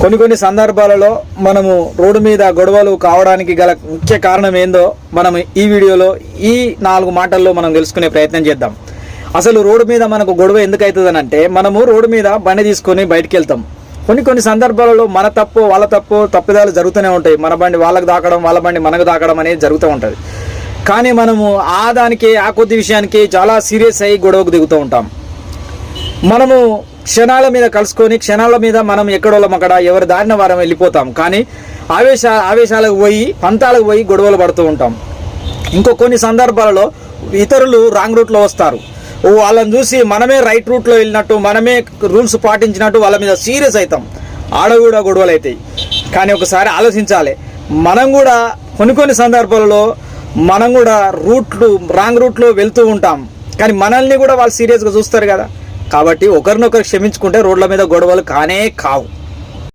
కొన్ని కొన్ని సందర్భాలలో మనము రోడ్డు మీద గొడవలు కావడానికి గల ముఖ్య కారణం ఏందో మనం ఈ వీడియోలో ఈ నాలుగు మాటల్లో మనం తెలుసుకునే ప్రయత్నం చేద్దాం. అసలు రోడ్డు మీద మనకు గొడవ ఎందుకు అవుతుంది అంటే మనము రోడ్డు మీద బండి తీసుకొని బయటికి వెళ్తాం కొన్ని కొన్ని సందర్భాలలో మన తప్పు వాళ్ళ తప్పు తప్పిదాలు జరుగుతూనే ఉంటాయి. మన బండి వాళ్ళకు దాకడం వాళ్ళ బండి మనకు దాకడం అనేది జరుగుతూ ఉంటుంది. కానీ మనము ఆ దానికి ఆ కొద్ది విషయానికి చాలా సీరియస్ అయ్యి గొడవకు దిగుతూ ఉంటాం. మనము క్షణాల మీద కలుసుకొని క్షణాల మీద మనం ఎక్కడోళ్ళం అక్కడ ఎవరి దారిన వారం వెళ్ళిపోతాం. కానీ ఆవేశ ఆవేశాలకు పోయి పంతాలకు పోయి గొడవలు పడుతూ ఉంటాం. ఇంకో కొన్ని సందర్భాలలో ఇతరులు రాంగ్ రూట్లో వస్తారు. వాళ్ళని చూసి మనమే రైట్ రూట్లో వెళ్ళినట్టు మనమే రూల్స్ పాటించినట్టు వాళ్ళ మీద సీరియస్ అవుతాం ఆడ కూడా గొడవలు అవుతాయి. కానీ ఒకసారి ఆలోచించాలి. మనం కూడా కొన్ని కొన్ని సందర్భాలలో మనం కూడా రూట్లు రాంగ్ రూట్లో వెళ్తూ ఉంటాం. కానీ మనల్ని కూడా వాళ్ళు సీరియస్గా చూస్తారు కదా. కాబట్టి ఒకరినొకరు క్షమించుకుంటే రోడ్ల మీద గొడవలు కానే కావు.